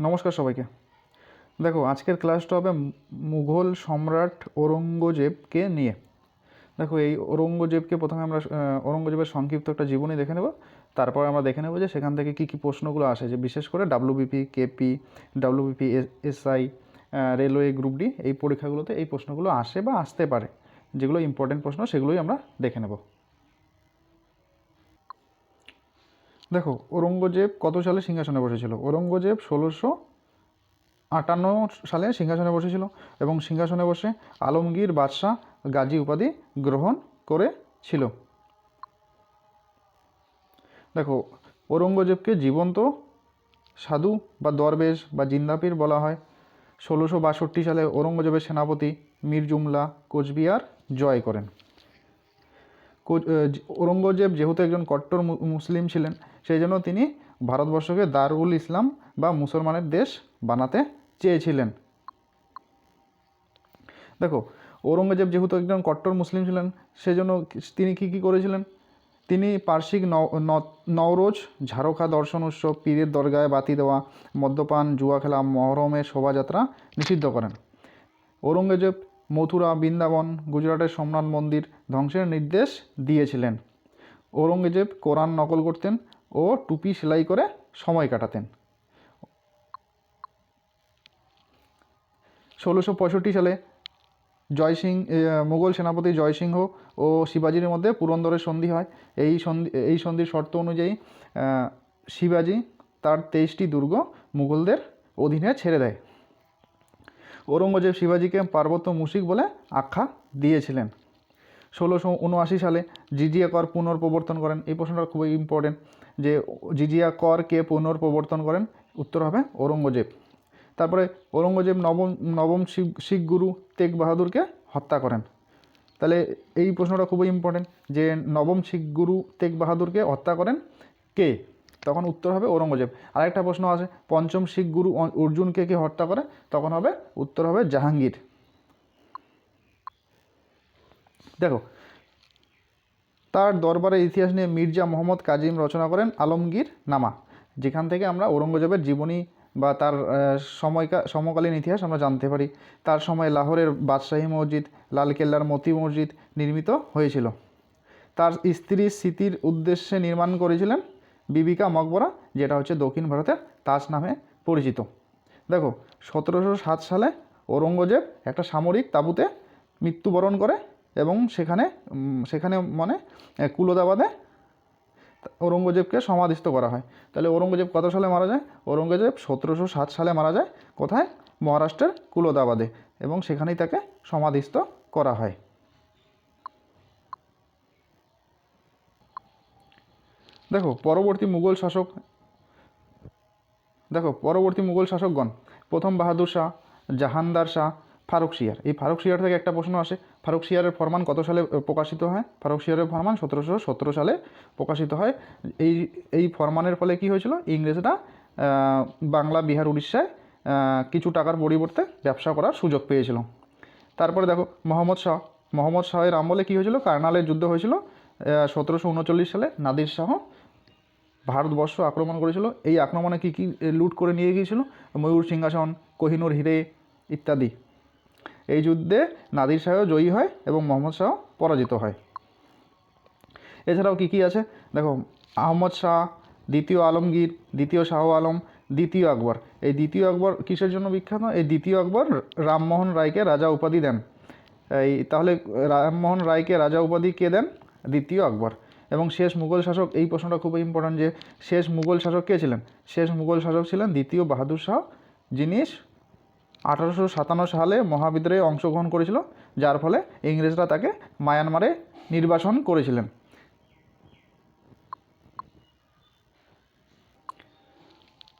নমস্কার সবাইকে। দেখো, আজকের ক্লাসটা হবে মুঘল সম্রাট ঔরঙ্গজেবকে নিয়ে। দেখো, এই ঔরঙ্গজেবকে প্রথমে আমরা ঔরঙ্গজেবের সংক্ষিপ্ত একটা জীবনী দেখে নেব। তারপর আমরা দেখে নেব যে সেখান থেকে কী কী প্রশ্নগুলো আসে যে বিশেষ করে WBP KP WBP SI railway group D এই পরীক্ষাগুলোতে এই প্রশ্নগুলো আসে বা আসতে পারে। যেগুলো ইম্পর্টেন্ট প্রশ্ন, সেগুলোই আমরা দেখে নেব। দেখো, ঔরঙ্গজেব কত সালে সিংহাসনে বসেছিল? ঔরঙ্গজেব ষোলোশো আটান্ন সালে সিংহাসনে বসেছিল এবং সিংহাসনে বসে আলমগীর বাদশাহ গাজী উপাধি গ্রহণ করেছিল। দেখো, ঔরঙ্গজেবকে জীবন্ত সাধু বা দরবেশ বা জিন্দাপির বলা হয়। ষোলোশো বাষট্টি সালে ঔরঙ্গজেবের সেনাপতি মীর জুমলা কোচবিহার জয় করেন। ঔরঙ্গজেব যেহেতু একজন কট্টর মুসলিম ছিলেন, সেই জন্য তিনি ভারতবর্ষকে দারুল ইসলাম বা মুসলমানের দেশ বানাতে চেয়েছিলেন। দেখো, ঔরঙ্গজেব যেহেতু একজন কট্টর মুসলিম ছিলেন সেজন্য তিনি কী কী করেছিলেন? তিনি পার্শ্বিক নওরোজ ঝাড়খা দর্শন উৎসব, পীরের দরগায় বাতি দেওয়া, মদ্যপান, জুয়া খেলা মহরমের শোভাযাত্রা নিষিদ্ধ করেন। ঔরঙ্গজেব মথুরা, বৃন্দাবন, গুজরাটের সোমনাথ মন্দির ধ্বংসের নির্দেশ দিয়েছিলেন। ঔরঙ্গজেব কোরআন নকল করতেন ও টুপি সেলাই করে সময় কাটাতেন। ষোলোশো পঁয়ষট্টি সালে জয়সিং মুঘল সেনাপতি জয়সিংহ ও শিবাজির মধ্যে পুরন্দরের সন্ধি হয়। এই সন্ধি, এই সন্ধির শর্ত অনুযায়ী শিবাজি তার তেইশটি দুর্গ মুঘলদের অধীনে ছেড়ে দেয়। ঔরঙ্গজেব শিবাজিকে পার্বত্য মুশিক বলে আখ্যা দিয়েছিলেন। ষোলোশো উনআশি সালে জিজিয়া কর পুনর্প্রবর্তন করেন। এই প্রশ্নটা খুবই ইম্পর্টেন্ট যে জিজিয়া কর কে পুনর্প্রবর্তন করেন? উত্তর হবে ঔরঙ্গজেব। তারপরে ঔরঙ্গজেব নবম নবম শিখ গুরু তেগ বাহাদুরকে হত্যা করেন। তাহলে এই প্রশ্নটা খুবই ইম্পর্টেন্ট যে নবম শিখ গুরু তেগ বাহাদুরকে হত্যা করেন কে? তখন উত্তর হবে ঔরঙ্গজেব। আরেকটা প্রশ্ন আছে, পঞ্চম শিখ গুরু অর্জুনকে কে হত্যা করে? তখন হবে, উত্তর হবে জাহাঙ্গীর। দেখো, তার দরবারের ইতিহাস নিয়ে মির্জা মোহাম্মদ কাজিম রচনা করেন আলমগীর নামা, যেখান থেকে আমরা ঔরঙ্গজেবের জীবনী বা তার সময়কা, সমকালীন ইতিহাস আমরা জানতে পারি। তার সময় লাহোরের বাদশাহী মসজিদ, লালকেল্লার মতি মসজিদ নির্মিত হয়েছিল। তার স্ত্রী স্মৃতির উদ্দেশ্যে নির্মাণ করেছিলেন বিবিকা মকবরা, যেটা হচ্ছে দক্ষিণ ভারতের তাজ নামে পরিচিত। দেখো, সতেরোশো সাত সালে ঔরঙ্গজেব একটা সামরিক তাঁবুতে মৃত্যুবরণ করে এবং সেখানে সেখানে মানে কুলদাবাদে ঔরঙ্গজেবকে সমাধিস্থ করা হয়। তাহলে ঔরঙ্গজেব কত সালে মারা যায়? ঔরঙ্গজেব সতেরোশো সাত সালে মারা যায় কোথায়? মহারাষ্ট্রের কুলদাবাদে এবং সেখানেই তাকে সমাধিস্থ করা হয়। দেখো, পরবর্তী মুঘল শাসক, দেখো, পরবর্তী মুঘল শাসকগণ, প্রথম বাহাদুর শাহ, জাহানদার শাহ, ফারুক শিয়ার। এই ফারুক শিয়ার থেকে একটা প্রশ্ন আসে, ফারুক শিয়ারের ফরমান কত সালে প্রকাশিত হয়? ফারুক শিয়ারের ফরমান সতেরোশো সতেরো সালে প্রকাশিত হয়। এই এই ফরমানের ফলে কি হয়েছিল? ইংরেজরা বাংলা, বিহার, উড়িষ্যায় কিছু টাকার পরিবর্তে ব্যবসা করার সুযোগ পেয়েছিল। তারপরে দেখো, মোহাম্মদ শাহ, মোহাম্মদ শাহের আমলে কী হয়েছিল? কার্নালের যুদ্ধ হয়েছিল সতেরোশো উনচল্লিশ সালে। নাদির শাহ ভারতবর্ষ আক্রমণ করেছিল। এই আক্রমণে কী কী লুট করে নিয়ে গিয়েছিল? ময়ূর সিংহাসন, কোহিনুর হিরে ইত্যাদি। এই যুদ্ধে নাদির শাহ জয়ী হয় এবং মোহাম্মদ শাহ পরাজিত হয়। এছাড়াও কী কী আছে? দেখো, আহমদ শাহ, দ্বিতীয় আলমগীর, দ্বিতীয় শাহ আলম, দ্বিতীয় আকবর। এই দ্বিতীয় আকবর কিসের জন্য বিখ্যাত? এই দ্বিতীয় আকবর রামমোহন রায়কে রাজা উপাধি দেন। এই, তাহলে রামমোহন রায়কে রাজা উপাধি কে দেন? দ্বিতীয় আকবর। এবং শেষ মুঘল শাসক, এই প্রশ্নটা খুবই ইম্পর্ট্যান্ট যে শেষ মুঘল শাসক কে ছিলেন? শেষ মুঘল শাসক ছিলেন দ্বিতীয় বাহাদুর শাহ, যিনি আঠারোশো সাতান্ন সালে মহাবিদ্রোহে অংশগ্রহণ করেছিল, যার ফলে ইংরেজরা তাকে মায়ানমারে নির্বাসন করেছিলেন।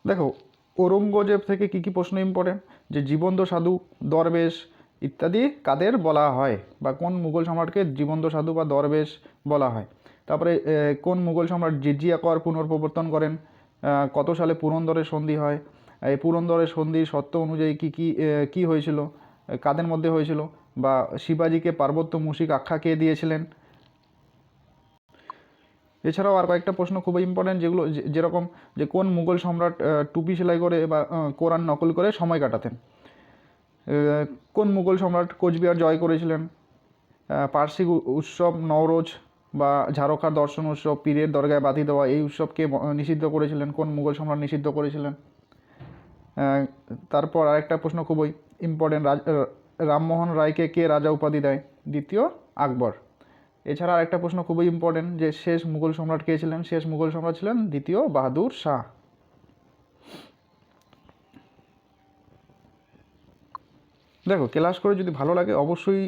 দেখো, ঔরঙ্গজেব থেকে কী কী প্রশ্ন ইম্পর্টেন্ট যে জীবন্ত সাধু, দরবেশ ইত্যাদি কাদের বলা হয়? বা কোন মুঘল সম্রাটকে জীবন্ত সাধু বা দরবেশ বলা হয়? তারপরে কোন মুঘল সম্রাট জিজিয়া কর পুনর্প্রবর্তন করেন? কত সালে পুরন্দরের সন্ধি হয়? এই পুরন্দরের সন্ধির শর্ত অনুযায়ী কী কী কী হয়েছিল? কাদের মধ্যে হয়েছিল? বা শিবাজিকে পার্বত্য মুশিক আখ্যা কে দিয়েছিলেন? এছাড়াও আর কয়েকটা প্রশ্ন খুবই ইম্পর্টেন্ট যেগুলো যেরকম যে, কোন মুঘল সম্রাট টুপি সেলাই করে বা কোরআন নকল করে সময় কাটাতেন? কোন মুঘল সম্রাট কোচবিহার জয় করেছিলেন? উ- উৎসব নওরোজ বা ঝাড়খার দর্শন উৎসব, পীরের দরগায় বাতি দেওয়া, এই উৎসবকে নিষিদ্ধ করেছিলেন। কোন মুঘল সম্রাট নিষিদ্ধ করেছিলেন? তারপর আরেকটা প্রশ্ন খুবই ইম্পর্টেন্ট রামমোহন রায়কে কে রাজা উপাধি দেয়? দ্বিতীয় আকবর। এছাড়া আরেকটা প্রশ্ন খুবই ইম্পর্টেন্ট যে শেষ মুঘল সম্রাট কে ছিলেন? শেষ মুঘল সম্রাট ছিলেন দ্বিতীয় বাহাদুর শাহ। দেখো ক্লাস করে যদি ভালো লাগে, অবশ্যই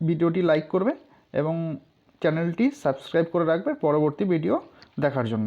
ভিডিওটি লাইক করবে। এবং চ্যানেলটি সাবস্ক্রাইব করে রাখবে পরবর্তী ভিডিও দেখার জন্য।